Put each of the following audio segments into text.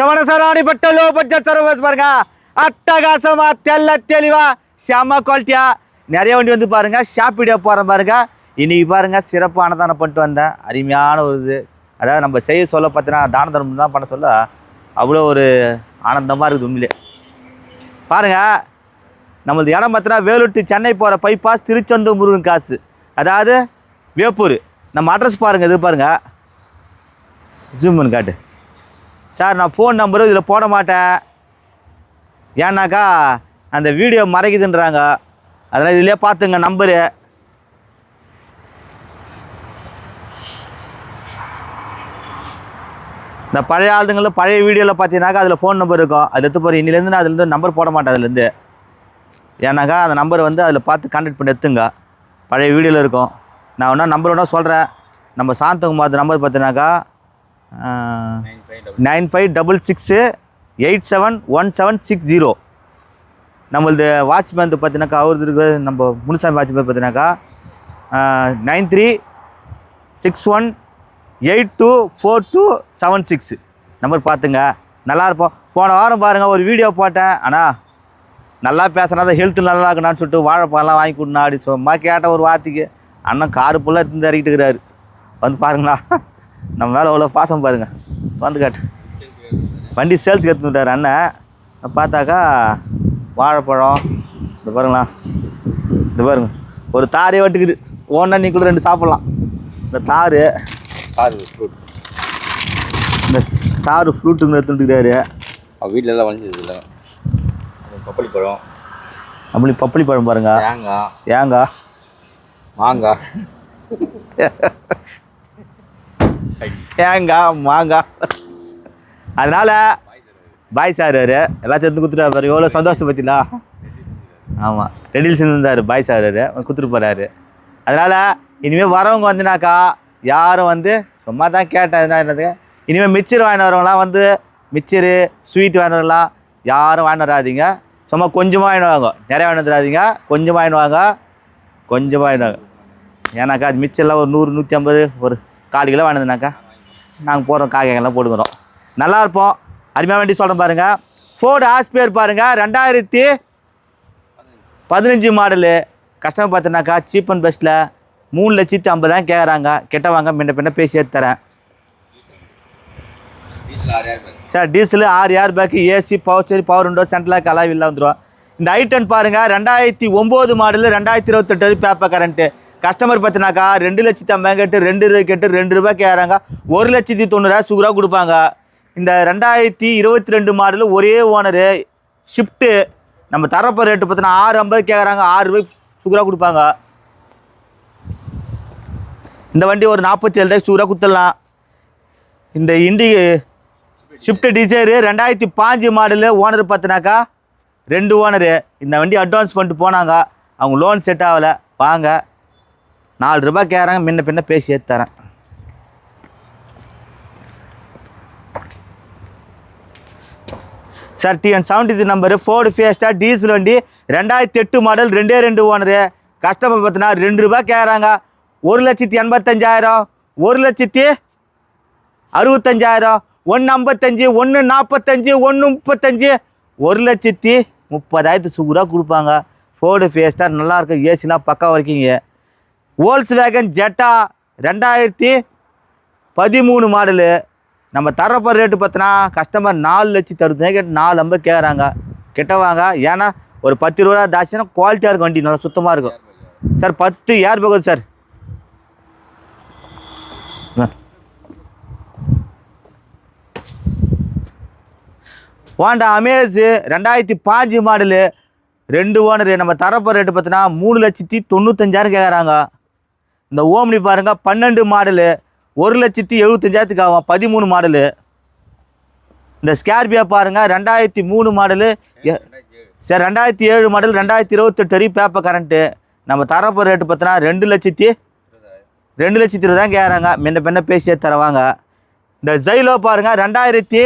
சவணசராணி பட்ட low budget service பாருங்க அட்டகாசமா தெல்ல தெளிவா செம்ம குவாலிட்டியா நிறைய வண்டி வந்து பாருங்க வீடியோ போகிறேன் பாருங்க. இன்றைக்கி பாருங்க சிறப்பு அன்னதானம் பண்ணிட்டு வந்தேன். அருமையான ஒரு இது. அதாவது நம்ம செய்ய சொல்ல பார்த்தீங்கன்னா தான தர்மம் தான் பண்ண சொல்ல அவ்வளோ ஒரு ஆனந்தமாக இருக்குது உண்மையிலே. பாருங்கள் நம்மளது இடம் பார்த்தீங்கன்னா வேலூர் சென்னை போகிற பைபாஸ் திருச்செந்தூர் முருகன் காசு. அதாவது வேப்பூர். நம்ம அட்ரஸ் பாருங்கள் இது பாருங்கள் ஜூம் பண்ணி காட்டு. சார் நான் ஃபோன் நம்பரு இதில் போட மாட்டேன். ஏன்னாக்கா அந்த வீடியோ மறைக்குதுன்றாங்க. அதனால் இதிலே பார்த்துங்க நம்பரு இந்த பழைய ஆளுங்களும் பழைய வீடியோவில் பார்த்தீங்கன்னாக்கா அதில் ஃபோன் நம்பர் இருக்கும். அது எடுத்து போகிற இன்னிலேருந்து நான் அதுலேருந்து நம்பர் போட மாட்டேன் அதுலேருந்து. ஏன்னாக்கா அந்த நம்பர் வந்து அதில் பார்த்து கான்டாக்ட் பண்ணி எடுத்துங்க. பழைய வீடியோவில் இருக்கும். நான் ஒன்றா நம்பர் ஒன்றா சொல்கிறேன் நம்ம சாந்தகுமார் நம்பர் பார்த்தீங்கன்னாக்கா nine five double six eight seven one seven six zero. நம்மளது வாட்ச்மேன் பார்த்தீங்கன்னாக்கா அவரது இருக்கிறது நம்ம முனுசாமி வாட்ச்மேன் பார்த்தீங்கன்னாக்கா nine three six one eight two four two seven six. Number பார்த்துங்க நல்லா இருப்போம். போன வாரம் பாருங்கள் ஒரு வீடியோ போட்டேன். ஆனால் நல்லா பேசுனா தான் ஹெல்த் நல்லா இருக்கணும்னு சொல்லிட்டு வாழைப்பழம்லாம் வாங்கி கொடுனா அப்படி சும்மா கேட்டால் ஒரு வார்த்தைக்கு. அண்ணன் காரு ஃபுல்லாக இருந்து இறக்கிட்டு இருக்கிறாரு. வந்து பாருங்களா நம்ம மேலே அவ்வளோ பாசம் பாருங்கள் வந்து காட்டு. வண்டி சேல்ஸுக்கு எடுத்துன்னு விட்டார் அண்ணன் பார்த்தாக்கா வாழைப்பழம் இந்த பாருங்களா இந்த பாருங்க. ஒரு தாரே வட்டுக்குது. ஓன்னா நீ கூட ரெண்டு சாப்பிட்லாம். இந்த தாரு சார் ஃப்ரூட் இந்த ஸ்டார் ஃப்ரூட்டுங்க எடுத்துட்டுருக்காரு அவள் வீட்டில் எல்லாம் வளைஞ்சது இல்லை பப்பளி பழம். அப்படி பப்பளி பழம் பாருங்க. தேங்காய். தேங்காய். மாங்காய். தேங்காய் மாங்காய் அதனால் பாய் சார் அவர். எல்லாத்தையும் எடுத்து கொடுத்துட்டாரு எவ்வளோ சந்தோஷத்தை பார்த்தீங்களா ஆமாம் ரெடியில் இருந்தார் பாய் சார் அவர். கொடுத்துட்டு போகிறாரு அதனால் இனிமேல் வரவங்க வந்துனாக்கா யாரும் வந்து சும்மா தான் கேட்டேன் என்னது? இனிமேல் மிச்சர் வாங்கிட்டு வரவங்களாம் வந்து மிச்சரு ஸ்வீட் வாங்கினவங்களாம் யாரும் வாங்கிட்டு வராதீங்க. சும்மா கொஞ்சமாக வாங்கிடுவாங்க நிறைய வாங்கிட்டு வராதிங்க கொஞ்சமாக வாங்கிடுவாங்க கொஞ்சமாக வாங்கிடுவாங்க ஏன்னாக்கா அது மிச்சர்லாம் ஒரு நூறு நூற்றி ஐம்பது ஒரு கால் கிலோ வாங்கினதுனாக்கா நாங்கள் போகிறோம் காய்கறிகள்லாம் போட்டுக்கிறோம். நல்லா இருப்போம் அருமையாக வண்டி சொல்கிறேன் பாருங்கள் ஃபோர்டு ஆஸ்பியர் பாருங்கள் ரெண்டாயிரத்தி பதினஞ்சு மாடலு கஸ்டமர் பார்த்தனாக்கா சீப் அண்ட் பெஸ்ட்டில் மூணு லட்சத்தி ஐம்பதாயிரம் கேட்குறாங்க கெட்ட வாங்க முன்ன பின்ன பேசி தரேன். சார் டீசலு ஆறு ஏர் பேக்கு ஏசி பவர் சரி பவர் உண்டோ சென்ட்ரலாக கலாவில்லாம் வந்துடும் இந்த ஐட்டன் பாருங்கள் ரெண்டாயிரத்தி ஒம்பது மாடலு ரெண்டாயிரத்தி இருபத்தெட்டு பேப்பர் கரண்ட்டு கஸ்டமர் பார்த்தினாக்கா ரெண்டு லட்சத்தி ஐம்பது கேட்டு ரெண்டு ரூபாய் கேட்டு ரெண்டு ரூபாய் கேட்குறாங்க. ஒரு லட்சத்தி தொண்ணூறாயிரம் சுகராக கொடுப்பாங்க. இந்த ரெண்டாயிரத்தி இருபத்தி ரெண்டு மாடலு ஒரே ஓனரு ஷிஃப்ட்டு நம்ம தரப்போ ரேட்டு பார்த்தோன்னா ஆறு ஐம்பது கேட்குறாங்க ஆறு ரூபாய் சுகராக கொடுப்பாங்க. இந்த வண்டி ஒரு நாற்பத்தி ஏழு ரூபாய் சுகராக கொடுத்துடலாம் இந்த இண்டி ஷிஃப்ட் டிசைரு ரெண்டாயிரத்தி பாஞ்சு மாடலு ஓனர் பார்த்தினாக்கா ரெண்டு ஓனரு இந்த வண்டி அட்வான்ஸ் பண்ணிட்டு போனாங்க. அவங்க லோன் செட் ஆகலை. வாங்க. நாலு ரூபாய் கேட்குறாங்க முன்ன பின்ன பேசி ஏற்றி தரேன். Sir TN seventy three number Ford Fiesta diesel வண்டி ரெண்டாயிரத்தி எட்டு மாடல் ரெண்டே ரெண்டு ஓனரு. கஸ்டமர் பார்த்தினா ரெண்டு ரூபாய் கேட்குறாங்க. ஒரு லட்சத்தி எண்பத்தஞ்சாயிரம் ஒரு லட்சத்தி அறுபத்தஞ்சாயிரம் ஒன்று ஐம்பத்தஞ்சு ஒன்று நாற்பத்தஞ்சு ஒன்று முப்பத்தஞ்சு. ஒரு லட்சத்தி முப்பதாயிரத்து சுகுராக கொடுப்பாங்க. ஃபோர்டு ஃபேஸ்டாக நல்லாயிருக்கும் ஏசிலாம் பக்கா வரைக்குங்க ஓல்ஸ் வேகன் ஜெட்டா ரெண்டாயிரத்தி பதிமூணு மாடலு நம்ம தரப்போ ரேட்டு பார்த்தோன்னா கஸ்டமர் நாலு லட்சத்தி அறுபது கேட்டு நாலு ஐம்பது கேட்குறாங்க கிட்ட வாங்க. ஏன்னா ஒரு பத்து ரூபா தாச்சுன்னா குவாலிட்டியாக இருக்கும் வண்டி. நல்லா சுத்தமாக இருக்கும். சார் பத்து ஏர் போகுது சார் ஆ. அமேஸு ரெண்டாயிரத்தி பாஞ்சு மாடலு ரெண்டு ஓனரு நம்ம தரப்போ ரேட்டு பார்த்தீங்கன்னா மூணு லட்சத்தி தொண்ணூத்தஞ்சாயிரம் கேட்குறாங்க இந்த ஓம்னி பாருங்க பன்னெண்டு மாடலு ஒரு லட்சத்தி எழுபத்தஞ்சாயிரத்துக்கு ஆகும் பதிமூணு மாடலு. இந்த ஸ்கார்பியோ பாருங்கள் ரெண்டாயிரத்தி மூணு மாடலு சார் ரெண்டாயிரத்தி ஏழு மாடல் ரெண்டாயிரத்தி இருபத்தெட்டு வரையும் பேப்பர் கரண்ட்டு நம்ம தரப்போ ரேட்டு பார்த்தோன்னா ரெண்டு லட்சத்தி ரெண்டு லட்சத்தி இருபதான் கேட்குறாங்க. முன்ன பின்ன பேசியே தருவாங்க. இந்த ஜைலோ பாருங்கள் ரெண்டாயிரத்தி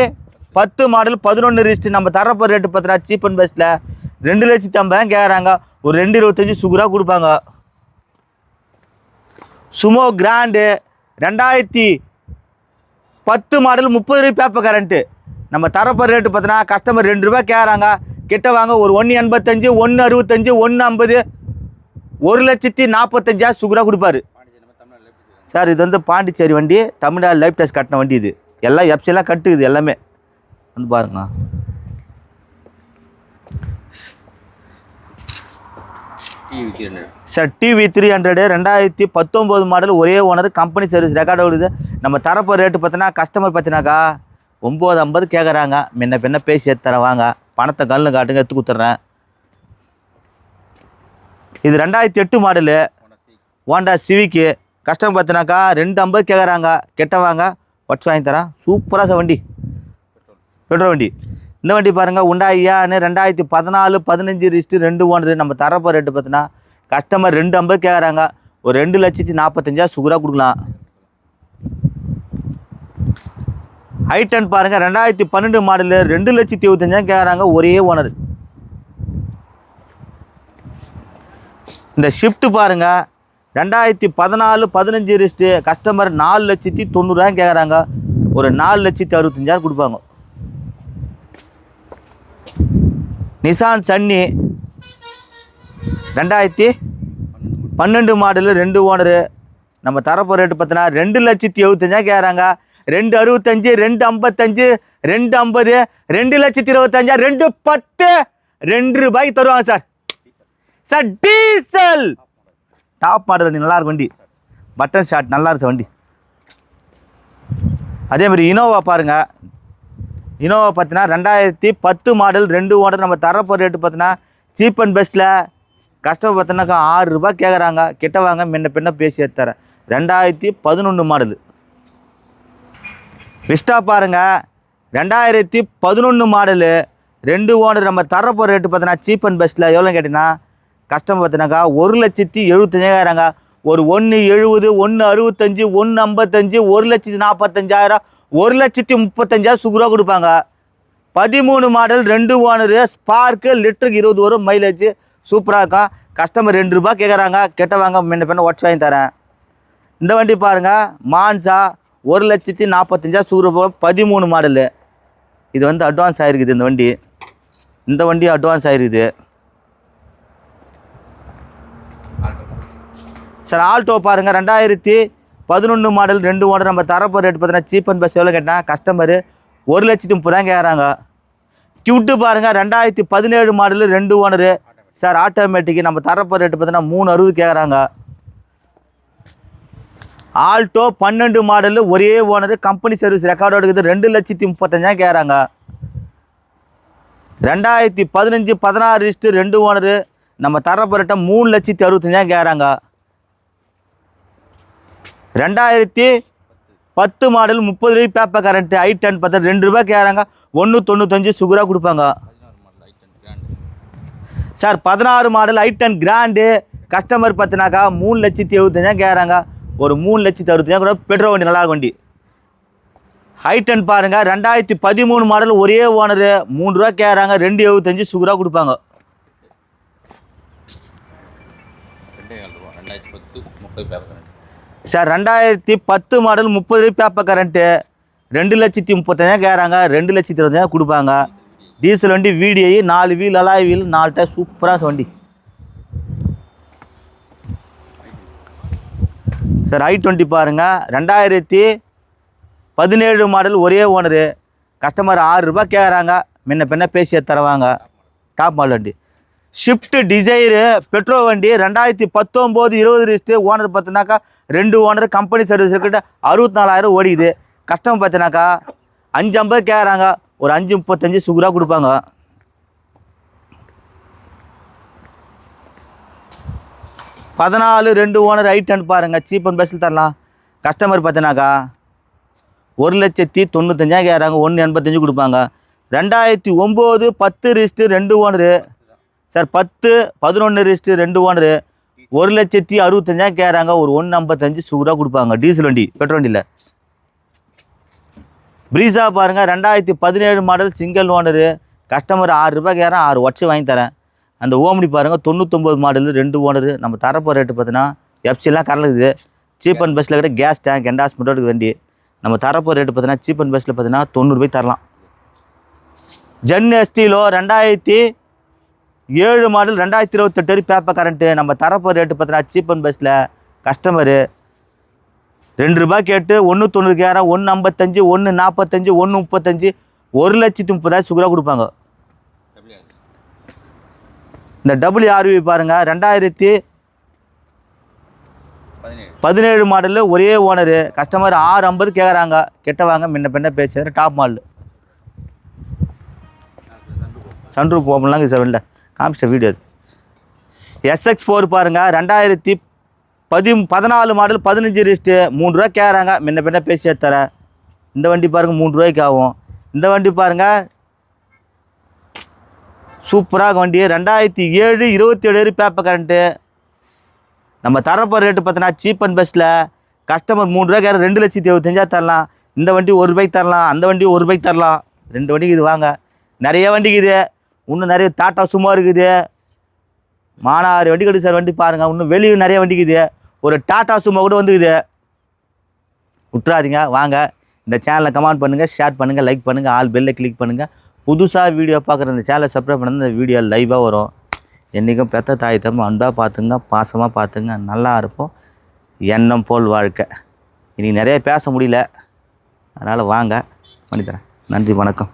பத்து மாடல் பதினொன்று ரிஸ்ட்டு நம்ம தரப்போ ரேட்டு பார்த்தோன்னா சீப் அண்ட் பெஸ்ட்டில் ரெண்டு லட்சத்தி ஐம்பதாயிரம் கேட்குறாங்க. ஒரு ரெண்டு இருபத்தஞ்சி சுகுராக கொடுப்பாங்க. சுமோ கிராண்டு ரெண்டாயிரத்தி பத்து மாடல் முப்பது ரூபாய் பேப்பர் கரண்ட்டு நம்ம தரப்போ ரேட்டு பார்த்தோன்னா கஸ்டமர் ரெண்டு ரூபா கேட்குறாங்க கிட்ட வாங்க ஒரு ஒன்று எண்பத்தஞ்சு ஒன்று அறுபத்தஞ்சு ஒன்று ஐம்பது ஒரு லட்சத்தி நாற்பத்தஞ்சா சுகராக கொடுப்பாரு. சார் இது வந்து பாண்டிச்சேரி வண்டி தமிழ்நாடு லைஃப் டெஸ்ட் கட்டின வண்டி இது. எல்லாம் எப்சிலாம் கட்டுக்குது எல்லாமே. வந்து பாருங்க TV hundred sir TV three hundred ரெண்டாயிரத்தி பத்தொம்போது மாடல் ஒரே ஓனர் கம்பெனி சர்வீஸ் ரெக்கார்டு விடுது நம்ம தரப்போ ரேட்டு பார்த்தோன்னா கஸ்டமர் பார்த்தினாக்கா ஒம்பது ஐம்பது கேட்குறாங்க முன்ன பின்ன பேசி எடுத்து வாங்க பணத்தை கல்லு காட்டுங்க எடுத்து கொடுத்துட்றேன். இது ரெண்டாயிரத்தி எட்டு மாடலு ஹோண்டா சிவிக்கு கஸ்டமர் பார்த்தினாக்கா ரெண்டு ஐம்பது கேட்குறாங்க கெட்ட வாங்க வச்சு வாங்கி தரேன். சூப்பராக சார் வண்டி. பெட்ரோல் வண்டி. இந்த வண்டி பாருங்கள் உண்டாயான்னு ரெண்டாயிரத்தி பதினாலு பதினஞ்சு ரிஸ்ட்டு ரெண்டு ஓனரு நம்ம தரப்போ ரேட்டு பார்த்தீங்கன்னா கஸ்டமர் ரெண்டு ஐம்பது கேட்குறாங்க ஒரு ரெண்டு லட்சத்தி நாற்பத்தஞ்சா சுகராக கொடுக்கலாம். ஐட்டன் பாருங்கள் ரெண்டாயிரத்தி பன்னெண்டு மாடலு ரெண்டு லட்சத்தி இருபத்தஞ்சாயிரம் கேட்குறாங்க ஒரே ஓனர். இந்த ஷிஃப்ட் பாருங்க ரெண்டாயிரத்தி பதினாலு பதினஞ்சு ரிஸ்ட்டு கஸ்டமர் நாலு லட்சத்தி தொண்ணூறாயிரம் கேட்குறாங்க ஒரு நாலு லட்சத்தி அறுபத்தஞ்சாயிரம் கொடுப்பாங்க. நிசான் சன்னி ரெண்டாயிரத்தி பன்னெண்டு மாடலு ரெண்டு ஓனரு. நம்ம தரப்போ ரேட்டு பார்த்தினா ரெண்டு லட்சத்தி எழுபத்தஞ்சா கேட்குறாங்க ரெண்டு அறுபத்தஞ்சு ரெண்டு ஐம்பத்தஞ்சு ரெண்டு ஐம்பது ரெண்டு லட்சத்தி இருபத்தஞ்சா ரெண்டு பத்து ரெண்டு ரூபாய்க்கு தருவாங்க sir. Sir diesel. Top model வண்டி நல்லா இருக்கும் வண்டி. பட்டன் ஷாட் நல்லா இருக்கும் வண்டி. அதே மாதிரி இனோவா பாருங்கள் இனோவா பார்த்தீங்கன்னா ரெண்டாயிரத்தி பத்து மாடல் ரெண்டு ஓனர் நம்ம தரப்போ ரேட்டு பார்த்தீங்கன்னா சீப் அண்ட் பெஸ்ட்டில் கஸ்டமர் பார்த்தீங்கன்னாக்கா ஆறு ரூபாய் கேட்குறாங்க கிட்ட வாங்க முன்ன பின்ன பேசி தரேன் ரெண்டாயிரத்தி பதினொன்று மாடல் விஸ்டா பாருங்க. ரெண்டாயிரத்தி பதினொன்று மாடலு ரெண்டு ஓனர் நம்ம தரப்போ ரேட்டு பார்த்தீங்கன்னா சீப் அண்ட் பெஸ்ட்டில் எவ்வளோ கேட்டிங்கன்னா கஸ்டமர் பார்த்தீங்கன்னாக்கா ஒரு லட்சத்தி எழுபத்தஞ்சாயிரங்க. ஒரு ஒன்று எழுபது ஒன்று அறுபத்தஞ்சு ஒன்று ஐம்பத்தஞ்சு ஒரு லட்சத்தி நாற்பத்தஞ்சாயிரம் ஒரு லட்சத்தி முப்பத்தஞ்சாயிரம் சுகுரா கொடுப்பாங்க. பதிமூணு மாடல் ரெண்டு ஓனரு ஸ்பார்க்கு லிட்டருக்கு இருபது வரும் மைலேஜ் சூப்பராக இருக்கும். கஸ்டமர் ரெண்டு ரூபா கேட்குறாங்க கெட்ட வாங்க முன்ன பின்ன ஒட்ஸ் வாங்கி தரேன். இந்த வண்டி பாருங்கள் மான்சா ஒரு லட்சத்தி நாற்பத்தஞ்சா சூரிய பதிமூணு மாடலு. இது வந்து அட்வான்ஸ் ஆகிருக்குது இந்த வண்டி. இந்த வண்டி அட்வான்ஸ் ஆகிருக்குது சார் ஆல்டோ பாருங்கள் ரெண்டாயிரத்தி பதினொன்று மாடல் ரெண்டு ஓனர் நம்ம தரப்போ ரேட் பார்த்தீங்கன்னா சீப் அண்ட் பஸ் எவ்வளோ கேட்டால் கஸ்டமரு ஒரு லட்சத்தி தான் கேட்குறாங்க. கியூட்டு பாருங்கள் ரெண்டாயிரத்தி பதினேழு மாடலு ரெண்டு ஓனரு சார் ஆட்டோமேட்டிக்கு நம்ம தரப்போ ரேட்டு பார்த்தீங்கன்னா மூணு அறுபது கேட்குறாங்க. ஆல்டோ பன்னெண்டு மாடலு ஒரே ஓனர் கம்பெனி சர்வீஸ் ரெக்கார்டோட இருக்குது ரெண்டு லட்சத்தி முப்பத்தஞ்சாயிரம் கேட்குறாங்க. ரெண்டாயிரத்தி பதினஞ்சு பதினாறு ரிஸ்ட்டு ரெண்டு ஓனரு நம்ம தரப்போரட்ட மூணு லட்சத்தி அறுபத்தஞ்சாயிரம் கேட்குறாங்க. ரெண்டாயிரத்தி பத்து மாடல் முப்பது ரூபாய் பேப்பர் கரண்ட்டு ஐ டென் பத்து ரெண்டு ரூபாய் கேட்குறாங்க ஒன்று தொண்ணூத்தஞ்சு சுகராக கொடுப்பாங்க. சார் பதினாறு model i ten grand customer பார்த்தினாக்கா மூணு லட்சத்தி எழுபத்தஞ்சா கேட்குறாங்க ஒரு மூணு லட்சத்தி அறுபத்தஞ்சா கூட பெட்ரோல் வண்டி நல்லா வண்டி. ஐ டென் பாருங்கள் ரெண்டாயிரத்தி பதிமூணு மாடல் ஒரே ஓனரு மூணு ரூபா கேட்குறாங்க ரெண்டு எழுபத்தஞ்சு சுகராக கொடுப்பாங்க. ரெண்டே கால் ரூபா ரெண்டாயிரத்தி பத்து முப்பது பேப்பர் சார் ரெண்டாயிரத்தி பத்து மாடல் முப்பது பேப்பர் கரண்ட்டு ரெண்டு லட்சத்தி முப்பத்தஞ்சா கேட்குறாங்க ரெண்டு லட்சத்தி இருபத்தஞ்சா கொடுப்பாங்க. டீசல் வண்டி வீடியோ நாலு வீல் அலாய் வீல் நாலு டயர் சூப்பராக வண்டி. சார் ஐ டுவெண்ட்டி பாருங்கள் ரெண்டாயிரத்தி பதினேழு மாடல் ஒரே ஓனரு கஸ்டமர் ஆறு ரூபாய் கேட்குறாங்க. முன்ன பின்ன பேசிய தருவாங்க. டாப் மாடல் வண்டி. ஷிஃப்ட் டிசைரு பெட்ரோல் வண்டி ரெண்டாயிரத்தி பத்தொம்போது இருபது ரிஸ்ட்டு ஓனர் பார்த்தினாக்கா ரெண்டு ஓனர் கம்பெனி சர்வீஸ் இருக்கிட்ட அறுபத்தி நாலாயிரம் ஓடிக்குது. கஸ்டமர் பார்த்தினாக்கா அஞ்சு ஐம்பது கேட்குறாங்க ஒரு அஞ்சு முப்பத்தஞ்சு சுகுராக கொடுப்பாங்க. பதினாலு ரெண்டு ஓனர் ஐ டென் பாருங்கள் சீப் அண்ட் பெஸ்ட்டில் தரலாம். கஸ்டமர் பார்த்தினாக்கா ஒரு லட்சத்தி தொண்ணூத்தஞ்சாயிரம் கேட்குறாங்க ஒன்று எண்பத்தஞ்சு கொடுப்பாங்க. ரெண்டாயிரத்தி ஒம்பது பத்து ரிஸ்ட்டு ரெண்டு ஓனரு. சார் பத்து பதினொன்று ரிஸ்ட்டு ரெண்டு ஓனரு. ஒரு லட்சத்தி அறுபத்தஞ்சாயிரம் கேட்குறாங்க ஒரு ஒன்று ஐம்பத்தஞ்சு சுகராக கொடுப்பாங்க. டீசல் வண்டி பெட்ரோல் வண்டியில். ப்ரீஸா பாருங்கள் ரெண்டாயிரத்தி பதினேழு மாடல் சிங்கிள் ஓனரு கஸ்டமர் ஆறு ரூபாய் கேட்குறேன் ஆறு வருஷம் வாங்கி தரேன். அந்த ஓம்னி பாருங்கள் தொண்ணூத்தொம்பது மாடல் ரெண்டு ஓனரு நம்ம தரப்போ ரேட்டு பார்த்தீங்கன்னா எஃப்சிலாம் கலக்குது சீப் அண்ட் பெஸ்ட்டில் கிட்ட கேஸ் டேங்க் எண்டாஸ்மெண்ட்டோட இருக்குது வண்டி. நம்ம தரப்போ ரேட்டு பார்த்தீங்கன்னா சீப் அண்ட் பெஸ்ட்டில் பார்த்தீங்கன்னா தொண்ணூறுபாய் தரலாம். ஜென் எஸ்டிலோ ரெண்டாயிரத்தி ஏழு மாடல் ரெண்டாயிரத்தி இருபத்தெட்டு வரை பேப்பர் கரண்ட்டு நம்ம தரப்போ ரேட்டு பார்த்தீங்கன்னா சீப் அண்ட் பெஸ்ட்டில் கஸ்டமரு ரெண்டு ரூபாய் கேட்டு ஒன்று தொண்ணூறு கேரம் ஒன்று ஐம்பத்தஞ்சு ஒன்று நாற்பத்தஞ்சு ஒன்று முப்பத்தஞ்சு ஒரு லட்சத்தி முப்பதாயிரம் சுகராக கொடுப்பாங்க. இந்த டபுள்யூ ஆர்வி பாருங்கள் ரெண்டாயிரத்தி பதினேழு மாடலில் மாடலு ஒரே ஓனரு கஸ்டமர் ஆறு ஐம்பது கேட்குறாங்க கெட்ட வாங்க முன்ன பின்ன பேசுகிற டாப் மாடல் சன்ரூப் ஓப்பன்லாங்க செவனில் காமிச்சிட்ட வீடியோ அது. எஸ்எக்ஸ் ஃபோர் பாருங்கள் ரெண்டாயிரத்தி பதி பதினாலு மாடல் பதினஞ்சு ரிஸ்ட்டு மூணு ரூபா கேட்குறாங்க. முன்ன பின்ன பேசி தரேன் இந்த வண்டி பாருங்கள் மூணு ரூபாய்க்கு ஆகும். இந்த வண்டி பாருங்கள் சூப்பராக வண்டி. ரெண்டாயிரத்தி ஏழு இருபத்தி ஏழு பேப்பர் கரண்ட்டு நம்ம தரப்போ ரேட்டு பார்த்தோன்னா சீப் அண்ட் பெஸ்ட்டில் கஸ்டமர் மூணு ரூபா ரூபாய்க்கு ரெண்டு லட்சத்தி இருபத்தஞ்சா தரலாம். இந்த வண்டி ஒரு பைக் தரலாம். அந்த வண்டி ஒரு பைக் தரலாம். ரெண்டு வண்டிக்கு இது வாங்க. நிறைய வண்டிக்கு இது. இன்னும் நிறைய டாட்டா சும்மா இருக்குது. மானாறு வண்டி கட்டு சார் வண்டி பாருங்கள் இன்னும் வெளியே நிறைய வண்டிக்குது ஒரு டாட்டா சும்மா கூட வந்துக்குது விட்றாதீங்க வாங்க. இந்த சேனலை கமெண்ட் பண்ணுங்கள் ஷேர் பண்ணுங்கள் லைக் பண்ணுங்கள் ஆல் பெல்லை கிளிக் பண்ணுங்கள் புதுசாக வீடியோ பார்க்குற இந்த சேனலை சப்ஸ்கிரைப் பண்ணுறது இந்த வீடியோ லைவாக வரும். என்றைக்கும் பெத்த தாய் தரும் அன்பாக பார்த்துங்க பாசமாக பார்த்துங்க நல்லா இருப்போம். எண்ணம் போல் வாழ்க்கை. இன்றைக்கி நிறைய பேச முடியல. அதனால் வாங்க பண்ணித்தரேன். நன்றி வணக்கம்.